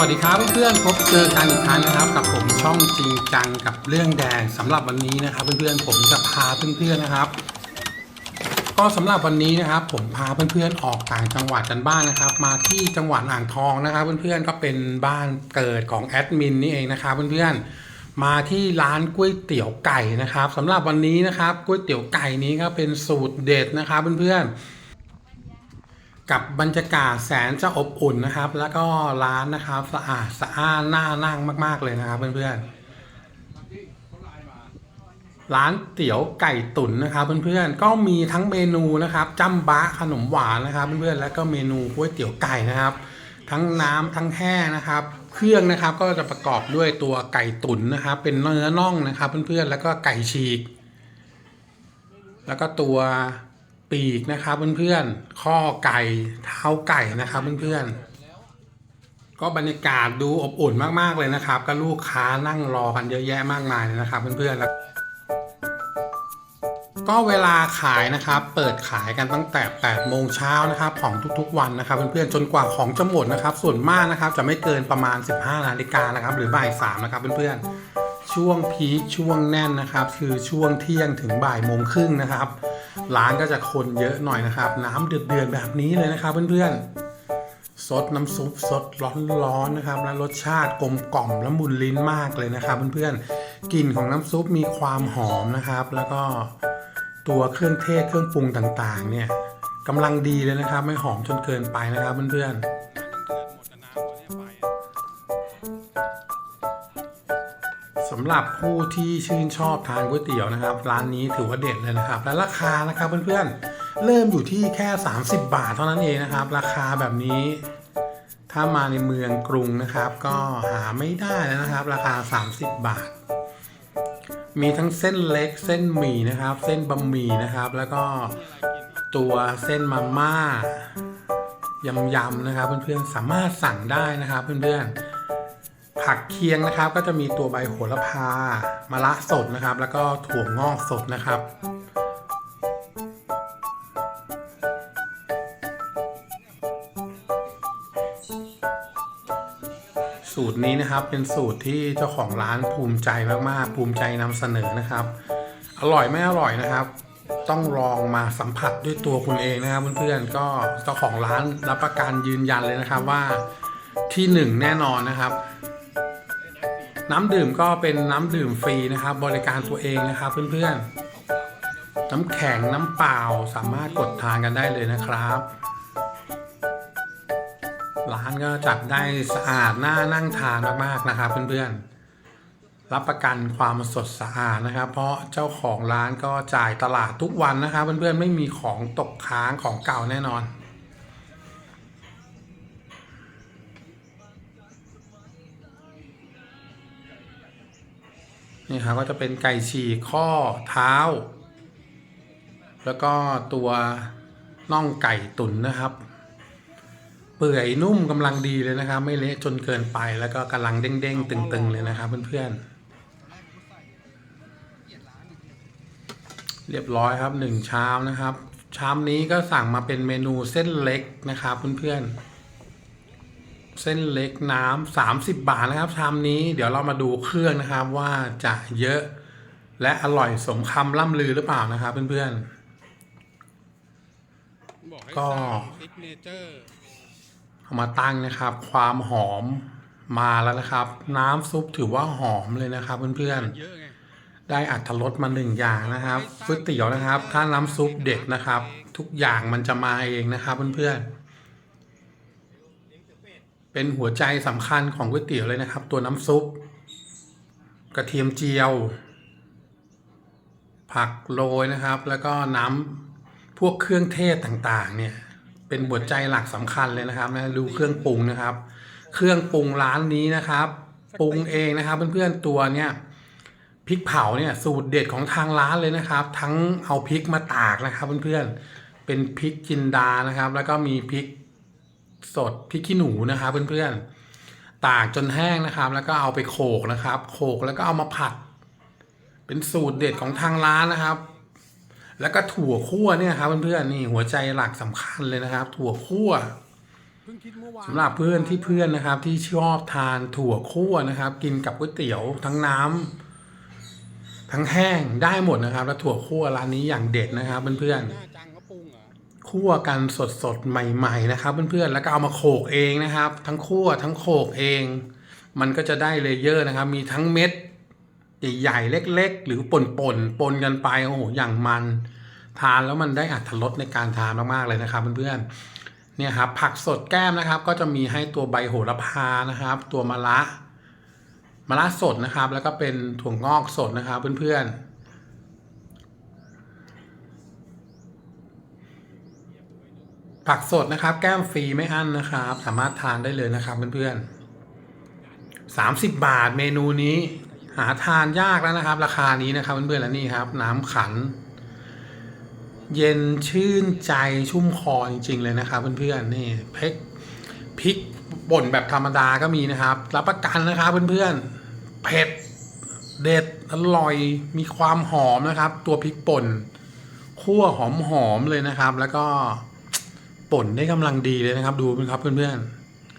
วัสดีครับเพื่อนๆพบเจอกันอีกครั้งนะครับ กับผมช่องจริงจังกับเรื่องแดงสำหรับวันนี้นะครับ เพื่อนๆผมจะพาเพื่อนๆนะครับ ก็สำหรับวันนี้นะครับ ผมพาเพื่อนๆออกต่างจังหวัดกันบ้างนะครับ มาที่จังหวัดอ่างทองนะครับ เพื่อนๆก็เป็นบ้านเกิดของแอดมินนี่เองนะครับเพื่อนๆมาที่ร้านก๋วยเตี๋ยวไก่นะครับสำหรับวันนี้นะครับก๋วยเตี๋ยวไก่นี้ก็เป็นสูตรเด็ดนะครับ เพื่อนๆ กับบรรยากาศแสนจะอบอุ่นนะครับ แล้วก็ร้านนะครับสะอาดสะอ้านน่านั่งมาก ๆ เลยนะครับ เพื่อนๆร้านเตี๋ยวไก่ตุ๋นนะครับ เพื่อนๆก็มีทั้งเมนูนะครับจ้ำบะขนมหวานนะครับ เพื่อนๆแล้วก็เมนูก๋วยเตี๋ยวไก่นะครับ ทั้งน้ำทั้งแห้งนะครับ เครื่องนะครับก็จะประกอบด้วยตัวไก่ตุ๋นนะครับ เป็นเนื้อน่องนะครับ เพื่อนๆแล้วก็ไก่ฉีก แล้วก็ตัว ปีกนะครับเพื่อนๆข้อไก่เท้าไก่นะครับเพื่อนๆก็บรรยากาศดูอบอุ่นมากๆเลยนะครับ ก็ลูกค้านั่งรอกันเยอะแยะมากมายเลยนะครับเพื่อนๆแล้วก็เวลาขายนะครับ เปิดขายกันตั้งแต่ 8 โมงเช้านะครับ ของทุกๆวันนะครับ เพื่อนๆ จนกว่าของจะหมดนะครับ ส่วนมากนะครับ จะไม่เกินประมาณ 15 นาฬิกานะครับ หรือบ่ายสามนะครับเพื่อนๆ ช่วงพีคช่วงแน่นนะครับ คือช่วงเที่ยงถึงบ่ายโมงครึ่งนะครับ ร้านก็จะคนเยอะหน่อยนะครับ น้ำเดือดๆแบบนี้เลยนะครับเพื่อนๆซดน้ำซุปสดร้อนๆนะครับ และรสชาติกลมกล่อมและมุนลิ้นมากเลยนะครับเพื่อนๆ กลิ่นของน้ำซุปมีความหอมนะครับ แล้วก็ตัวเครื่องเทศเครื่องปรุงต่างๆ เนี่ยกำลังดีเลยนะครับ ไม่หอมจนเกินไปนะครับเพื่อนๆำหรับผู้ที่ชื่นชอบทานก๋วยเตี๋ยวนะครับ ร้านนี้ถือว่าเด็ดเลยนะครับ และราคานะครับเพื่อนๆเริ่มอยู่ที่แค่ 30 บาทเท่านั้นเองนะครับ ราคาแบบนี้ ถ้ามาในเมืองกรุงนะครับ ก็หาไม่ได้แล้วนะครับ ราคา 30 บาท มีทั้งเส้นเล็กเส้นหมี่นะครับ เส้นบะหมี่นะครับ แล้วก็ตัวเส้นมาม่ายำๆนะครับ เพื่อนๆสามารถสั่งได้นะครับ เพื่อนๆ ผักเคียงนะครับ ก็จะมีตัวใบโหระพามะระสดนะครับ แล้วก็ถั่วงอกสดนะครับสูตรนี้นะครับเป็นสูตรที่เจ้าของร้านภูมิใจมากๆภูมิใจนำเสนอนะครับ อร่อยไม่อร่อยนะครับ ต้องลองมาสัมผัสด้วยตัวคุณเองนะครับเพื่อนๆก็เจ้าของร้านรับประกันยืนยันเลยนะครับว่าที่หนึ่งแน่นอนนะครับ น้ำดื่มก็เป็นน้ำดื่มฟรีนะครับ บริการตัวเองนะครับเพื่อนๆ น้ำแข็งน้ำเปล่าสามารถกดทานกันได้เลยนะครับ ร้านก็จัดได้สะอาดน่านั่งทานมากๆนะครับเพื่อนๆ รับประกันความสดสะอาดนะครับ เพราะเจ้าของร้านก็จ่ายตลาดทุกวันนะครับเพื่อนๆ ไม่มีของตกค้างของเก่าแน่นอน นี่ครับก็จะเป็นไก่ฉีกข้อเท้า แล้วก็ตัวน่องไก่ตุ๋นนะครับ เปื่อยนุ่มกำลังดีเลยนะครับ ไม่เละจนเกินไปแล้วก็กำลังเด้งๆตึง ๆ เลยนะครับเพื่อนๆเรียบร้อยครับหนึ่งชามนะครับ ชามนี้ก็สั่งมาเป็นเมนูเส้นเล็กนะครับเพื่อนๆ เส้นเล็กน้ำสามสิบบาทนะครับชามนี้เดี๋ยวเรามาดูเครื่องนะครับว่าจะเยอะและอร่อยสมคำล่ำลือหรือเปล่านะครับเพื่อนก็ก็ซิกเนเจอร์ๆเอามาตั้งนะครับ ความหอมมาแล้วนะครับ น้ำซุปถือว่าหอมเลยนะครับเพื่อนๆเยอะไงได้อัตรสมาหนึ่งอย่างนะครับก๋วยเตี๋ยวนะครับ ถ้าน้ำซุปเด็ดนะครับ ทุกอย่างมันจะมาเองนะครับเพื่อนๆ เป็นหัวใจสำคัญของก๋วยเตี๋ยวเลยนะครับ ตัวน้ำซุป กระเทียมเจียว ผักโรยนะครับ แล้วก็น้ำพวกเครื่องเทศต่างๆ เนี่ย เป็นหัวใจหลักสำคัญเลยนะครับนะดูเครื่องปรุงนะครับ เครื่องปรุงร้านนี้นะครับปรุงเองนะครับ เพื่อนๆตัวเนี่ยพริกเผาเนี่ยสูตรเด็ดของทางร้านเลยนะครับ ทั้งเอาพริกมาตากนะครับ เพื่อนๆเป็นพริกจินดานะครับ แล้วก็มีพริก สดพริกขี้หนูนะครับเพื่อนๆ ตากจนแห้งนะครับ แล้วก็เอาไปโขกนะครับ โขกแล้วก็เอามาผัด เป็นสูตรเด็ดของทางร้านนะครับ แล้วก็ถั่วคั่วเนี่ยครับเพื่อนๆนี่หัวใจหลักสำคัญเลยนะครับ ถั่วคั่วเพิ่งคิดเมื่อวานสำหรับเพื่อนที่เพื่อนนะครับ ที่ชอบทานถั่วคั่วนะครับ กินกับก๋วยเตี๋ยวทั้งน้ำทั้งแห้งได้หมดนะครับ แล้วถั่วคั่วร้านนี้อย่างเด็ดนะครับเพื่อนๆ คั่วกันสดๆใหม่ ๆ นะครับ เพื่อนๆ แล้วก็เอามาโขกเองนะครับ ทั้งคั่วทั้งโขกเอง มันก็จะได้เลเยอร์นะครับ มีทั้งเม็ดใหญ่ๆเล็ก ๆ หรือป่นๆปนกันไปโอ้โหอย่างมัน ทานแล้วมันได้อัตรสในการทานมากๆเลยนะครับเพื่อนๆเนี่ยครับผักสดแก้มนะครับ ก็จะมีให้ตัวใบโหระพานะครับ ตัวมะระมะระสดนะครับ แล้วก็เป็นถั่วงอกสดนะครับเพื่อนๆ ผักสดนะครับ แก้มฟรีไม่อั้นนะครับ สามารถทานได้เลยนะครับเพื่อนๆสามสิบบาทเมนูนี้ หาทานยากแล้วนะครับ ราคานี้นะครับเพื่อนๆแล้วนี่ครับ น้ำขัน เย็นชื่นใจชุ่มคอจริง ๆ เลยนะครับเพื่อนๆนี่เพกพริกป่นแบบธรรมดาก็มีนะครับ รับประกันนะครับเพื่อนๆเผ็ดเด็ดอร่อยมีความหอมนะครับ ตัวพริกป่นคั่วหอมๆเลยนะครับ แล้วก็ ป่นได้กำลังดีเลยนะครับ ดูนะครับเพื่อน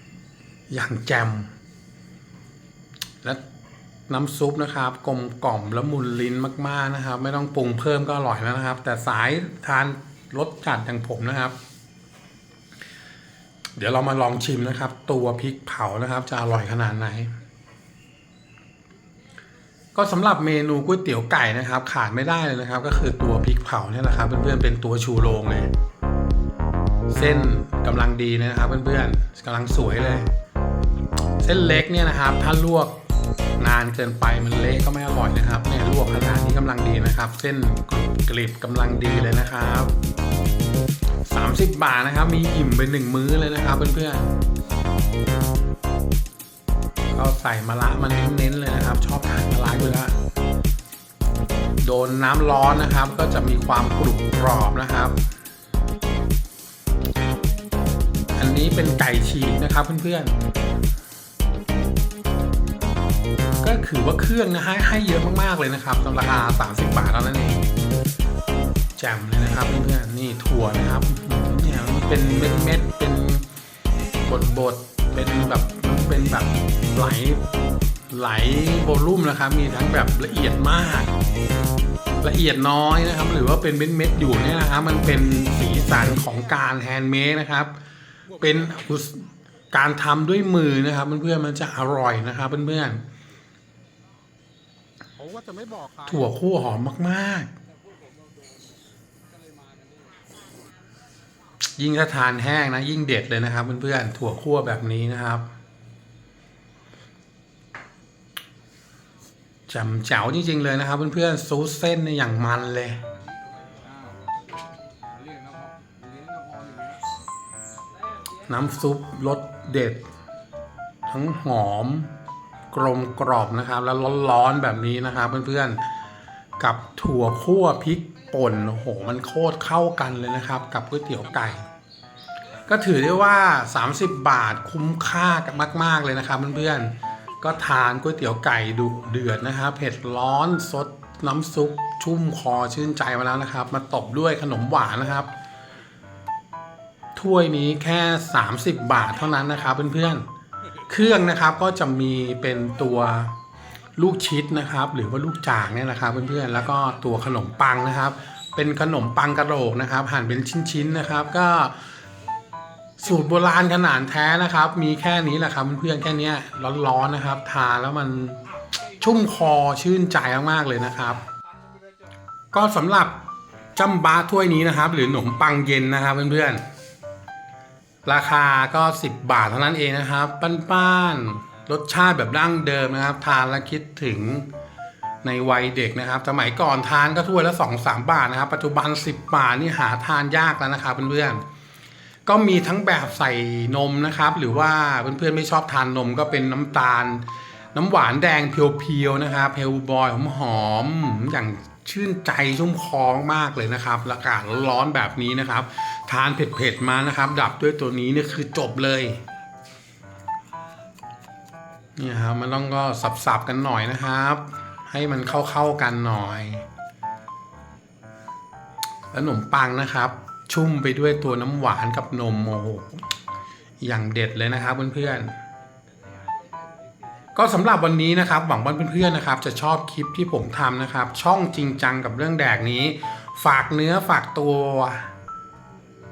ๆ อย่างแจ่มและน้ำซุปนะครับ กลมกล่อมและมุนลิ้นมาก ๆนะครับ ไม่ต้องปรุงเพิ่มก็อร่อยแล้วนะครับ แต่สายทานรสจัดอย่างผมนะครับ เดี๋ยวเรามาลองชิมนะครับ ตัวพริกเผานะครับ จะอร่อยขนาดไหน ก็สำหรับเมนูก๋วยเตี๋ยวไก่นะครับ ขาดไม่ได้เลยนะครับ ก็คือตัวพริกเผาเนี่ยแหละครับ เพื่อนๆเป็นตัวชูโรงเลย เส้นกำลังดีนะครับเพื่อนๆกำลังสวยเลย เส้นเล็กเนี่ยนะครับ ถ้าลวกนานเกินไปมันเละก็ไม่อร่อยนะครับเนี่ยลวกขนาดนี้กำลังดีนะครับ เส้นกริบกำลังดีเลยนะครับ 30 บาทนะครับ มีอิ่มไปหนึ่งมื้อเลยนะครับเพื่อนๆก็ใส่มะระมาเน้นๆเลยนะครับ ชอบทานมะระอยู่แล้วโดนน้ำร้อนนะครับ ก็จะมีความกรุบกรอบนะครับ อันนี้เป็นไก่ฉีกนะครับเพื่อนๆ ก็คือว่าเครื่องนะให้ให้เยอะมากๆเลยนะครับราคา 30 บาทเท่านั้นเองแจ่มเลยนะครับเพื่อนๆนี่ถั่วนะครับเนี่ยมันเป็นเม็ดเม็ดๆเป็นบดบดๆเป็นแบบเป็นแบบไหลไหลโวลุ่มนะครับ มีทั้งแบบละเอียดมาก ละเอียดน้อยนะครับ หรือว่าเป็นเม็ดเม็ดๆอยู่เนี่ยนะครับ มันเป็นสีสันของการแฮนด์เมดนะครับ เป็นอุตสการทำด้วยมือนะครับเพื่อนๆมันจะอร่อยนะครับเพื่อนเขาว่าจะไม่บอกใครๆถั่วคั่วหอมมากๆ ยิ่งถ้าทานแห้งนะ ยิ่งเด็ดเลยนะครับเพื่อนๆถั่วคั่วแบบนี้นะครับจำเจ๋วจริงๆเลยนะครับเพื่อนๆซูสเส้นในยอย่างมันเลย น้ำซุปรสเด็ด ทั้งหอม กลมกรอบนะครับ แล้วร้อนๆแบบนี้นะครับเพื่อนๆ กับถั่วคั่วพริกป่นโอ้โหมันโคตรเข้ากันเลยนะครับ กับก๋วยเตี๋ยวไก่ ก็ถือได้ว่า 30 บาทคุ้มค่ากันมาก ๆ เลยนะครับเพื่อนๆ ก็ทานก๋วยเตี๋ยวไก่ดุเดือดนะครับเผ็ดร้อนสดน้ำซุปชุ่มคอชื่นใจมาแล้วนะครับ มาตบด้วยขนมหวานนะครับ ถ้วยนี้แค่ 30 บาทเท่านั้นนะครับเพื่อนๆ เครื่องนะครับก็จะมีเป็นตัวลูกชิดนะครับ หรือว่าลูกจากเนี่ยนะครับเพื่อนๆ แล้วก็ตัวขนมปังนะครับ เป็นขนมปังกระโหลกนะครับ หั่นเป็นชิ้นๆนะครับ ก็สูตรโบราณขนาดแท้นะครับ มีแค่นี้แหละครับเพื่อนๆแค่นี้ร้อนๆนะครับ ทานแล้วมันชุ่มคอชื่นใจมากๆเลยนะครับ ก็สำหรับจัมบาถ้วยนี้นะครับ หรือขนมปังเย็นนะครับเพื่อนๆ ราคาก็ 10 บาทเท่านั้นเองนะครับป้านๆรสชาติแบบดั้งเดิมนะครับ ทานแล้วคิดถึงในวัยเด็กนะครับ สมัยก่อนทานก็ถ้วยละ 2 3 บาทนะครับ ปัจจุบัน 10 บาทนี่หาทานยากแล้วนะครับเพื่อนๆก็มีทั้งแบบใส่นมนะครับ หรือว่าเพื่อนๆไม่ชอบทานนมก็เป็นน้ำตาล น้ำหวานแดงเพียวๆนะครับเพลบอยหอมๆอย่างชื่นใจชุ่มคอมากเลยนะครับอากาศร้อนแบบนี้นะครับ ทานเผ็ดๆมานะครับ ดับด้วยตัวนี้นี่คือจบเลยนี่ครับมันต้องก็สับๆกันหน่อยนะครับ ให้มันเข้าๆกันหน่อยแล้วขนมปังนะครับ ชุ่มไปด้วยตัวน้ำหวานกับนมโอ้โหอย่างเด็ดเลยนะครับเพื่อนๆ ก็สำหรับวันนี้นะครับ หวังว่าเพื่อนๆนะครับ จะชอบคลิปที่ผมทำนะครับ ช่องจริงจังกับเรื่องแดกนี้ ฝากเนื้อฝากตัว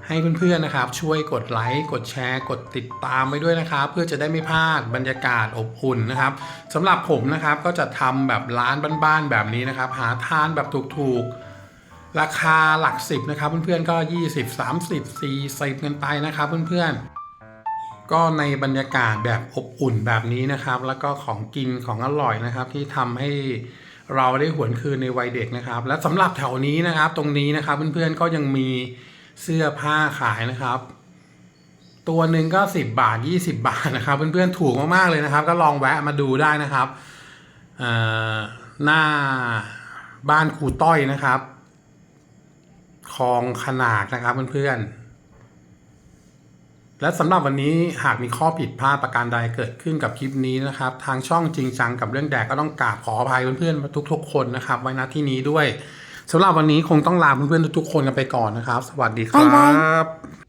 ให้เพื่อนๆนะครับ ช่วยกดไลค์กดแชร์ กดติดตามไว้ด้วยนะครับ เพื่อจะได้ไม่พลาดบรรยากาศอบอุ่นนะครับสำหรับผมนะครับก็จะทำแบบร้านบ้านๆแบบนี้นะครับ หาทานแบบถูกๆราคาหลักสิบนะครับเพื่อนๆก็ 20 30 40กันไปนะครับเพื่อนๆ ก็ในบรรยากาศแบบอบอุ่นแบบนี้นะครับ แล้วก็ของกินของอร่อยนะครับ ที่ทำให้เราได้หวนคืนในวัยเด็กนะครับ และสำหรับแถวนี้นะครับ ตรงนี้นะครับเพื่อนๆก็ยังมี เสื้อผ้าขายนะครับ ตัวหนึ่งก็ 10 บาท 20 บาทนะครับเพื่อนๆถูกมากๆเลยนะครับ ก็ลองแวะมาดูได้นะครับหน้าบ้านครูต้อยนะครับคลองขนาดนะครับเพื่อนๆและสำหรับวันนี้หากมีข้อผิดพลาดประการใดเกิดขึ้นกับคลิปนี้นะครับ ทางช่องจริงจังกับเรื่องแดกก็ต้องกราบขออภัยเพื่อนๆทุกๆคนนะครับ ไว้ณที่นี้ด้วย สำหรับวันนี้คงต้องลาเพื่อนๆทุกๆคนกันไปก่อนนะครับ สวัสดีครับ